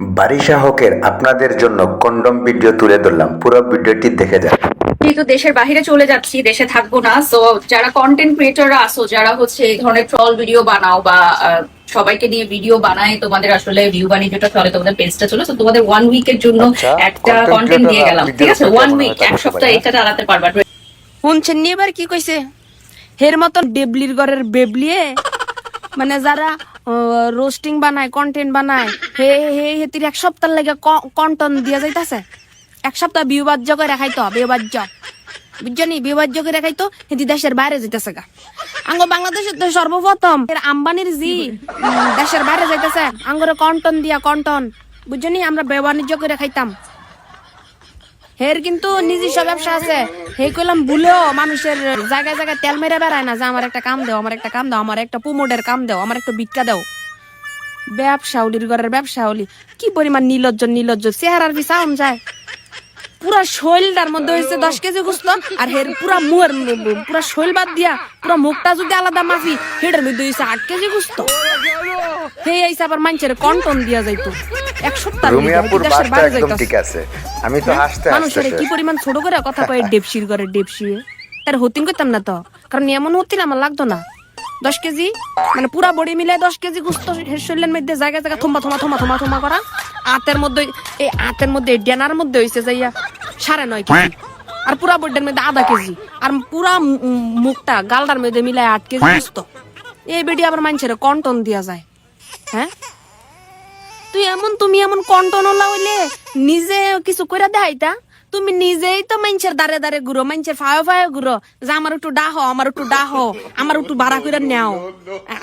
বারিশা হকের আপনাদের জন্য কন্ডম ভিডিও তুলে ধরলাম। পুরো ভিডিওটি দেখে যান। যেহেতু দেশের বাইরে চলে যাচ্ছি দেশে থাকব না সো যারা কন্টেন্ট ক্রিয়েটররা আসো যারা হচ্ছে এই ধরনের ট্রল ভিডিও বানাও বা আহ, সবাইকে নিয়ে ভিডিও বানায় তোমাদের আসলে ভিউ বাণিজ্যটা চলে তোমাদের পেজটা চলে তো তোমাদের ওয়ান উইকের জন্য আচ্ছা, একটা কন্টেন্ট দিয়ে গেলাম ঠিক আছে? ওয়ান উইক এক সপ্তাহ এটা চালাতে পারবা। শুনছেন এবার কি কইছে? হের মতন ডেবলির ঘরের বেবলিয়ে মানে যারা রোস্টিং বানায় কন্টেন্ট বানায়, হে হে, হেতির এক সপ্তাহ লাগে কন্টন দিয়া যাইতাছে। এক সপ্তাহ বিবাজ্য করে রাখাইতো বিবাজ্য বুঝছনি বিবাজ্য করে রাখাইতো হেতি দেশের বাইরে যাইতেছে গা। আঙ্গ বাংলাদেশের তো সর্বপ্রথম আম্বানির জি দেশের বাইরে যাইতেছে, আঙ্গরে কন্টন দিয়া কন্টন বুঝছনি আমরা বাণিজ্য করে খাইতাম। হের কিন্তু নিজস্ব ব্যবসা আছে। হে কইলাম ভুলেও মানুষের জায়গায় জায়গায় তেল মেরে বেড়ায় না। যে, আমার একটা কাম দাও, আমার একটা কাম দাও, আমার একটা প্রমোটের কাম দাও, আমার একটা ভিক্ষা দাও। ব্যবসা উলির ঘরের ব্যবসা উলি কি পরিমাণ নিলজ্জ নিলজ্জ। চেহারার কি সাউন্ড যায়? পুরা শৈলটার মধ্যে হয়েছে দশ কেজি গুস্ত, আর হের পুরা মুয়ের পুরা শৈল বাদ দিয়া, পুরা মুখটা যদি আলাদা মাফি হেডের মধ্যে হয়েছে আট কেজি গুস্ত। আইসা আবার মানুষের কন্টন দিয়া যাইতো। এক সপ্তাহ রুমিয়াপুর বাসটা একদম ঠিক আছে। আমি তো হাসতে মানুষের কি পরিমাণ ছোট করে কথা কয় ডেপসির করে ডেপসি? তার হতিন করতাম না তো। কারণ এমন হতিন আমার লাগতো না। দশ কেজি মানে পুরা বডি মিলে দশ কেজি গুস্ত শরীরের মধ্যে জায়গা জায়গা থমা থমা থমা থমা থমা করা। আতের মধ্যে এই আতের মধ্যে ডেনার মধ্যে হয়েছে যাইয়া সাড়ে নয় কেজি। আর পুরা বডির মধ্যে আধা কেজি। আর পুরা মুখটা গালটার মধ্যে মিলায় আট কেজি গুস্ত। এই বেডি আবার মানুষের কন্টন দিয়া যায়। হ্যাঁ? তুই এমন, তুমি এমন কন্টনলা হইলে নিজে কিছু করে দেখাইতা তুমি নিজেই তো মানুষের দাঁড়ে দাঁড়ে ঘুরো মানুষের ফায় ফায় ঘুরো যে আমার একটু ডাহ, আমার একটু ডাহ, আমার একটু ভাড়া করে নেও।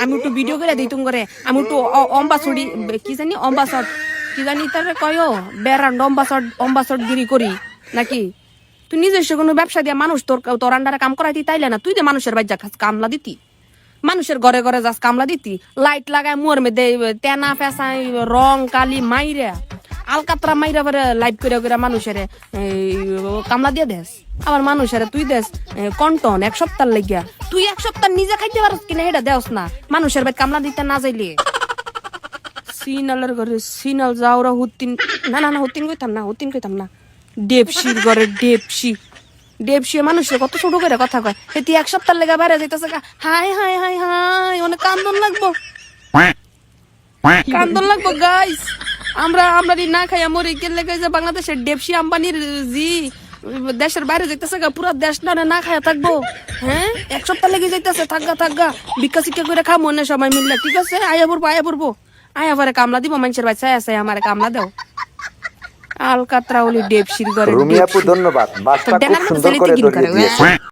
আমি একটু ভিডিও করে দিই করে আমি একটু অম্বাসড়ি কি জানি অম্বাসড কি জানি তার কয় বেড়ান্ড অম্বাসড অম্বাসড গিরি করি, নাকি? তুই নিজস্ব কোনো ব্যবসা দিয়া মানুষ, তোর তোর আন্ডারে কাম করাইতি তাইলে না, তুই যে মানুষের বাজ্যা কামলা দিতি। মানুষের ঘরে ঘরে যাস কামলা দিতি লাইট লাগায় মোর মধ্যে তেনা ফেসাই রং কালি মাইরে, আলকাতরা মাইরা পরে লাইট করে করে মানুষের কামলা দিয়ে দেস। আবার মানুষের তুই দেস কন্টন এক সপ্তাহ লাগিয়া। তুই এক সপ্তাহ নিজে খাইতে পারস কিনা এটা দেওস না, মানুষের বাড়ি কামলা দিতে না যাইলে। সিনালের ঘরে সিনাল যাওরা হুতিন না না না, হুতিন কইতাম না, হুতিন কইতাম না। ডেপসির ঘরে ডেপসি ডেপসি মানুষের কত ছোট করে কথা কয়। এটি এক সপ্তাহ লেগে বাইরে যাইতেছে হাই হাই হাই হাই অনেক কান্দন লাগবো। কান্দন লাগবো গাইস আমরা আমরা না খাই মরি গেলে যে বাংলাদেশের ডেপসি আম্বানির জি দেশের বাইরে যাইতেছে গা পুরো দেশ না না খায়া থাকব। হ্যাঁ? এক সপ্তাহ লেগে যাইতেছে থাকগা থাকগা। ভিক্ষা শিক্ষা করে খামো না সবাই মিললে। ঠিক আছে? আয়া পড়ব আয়া পড়ব। আয়া পরে কামলা দিব মানুষের বাচ্চা আছে আমার কামলা দাও। আলকাতরা ওলি ডেপসির ঘরে রুমিয়াপু ধন্যবাদ। বাসটা খুব সুন্দর করে ধরিয়ে দিয়েছে।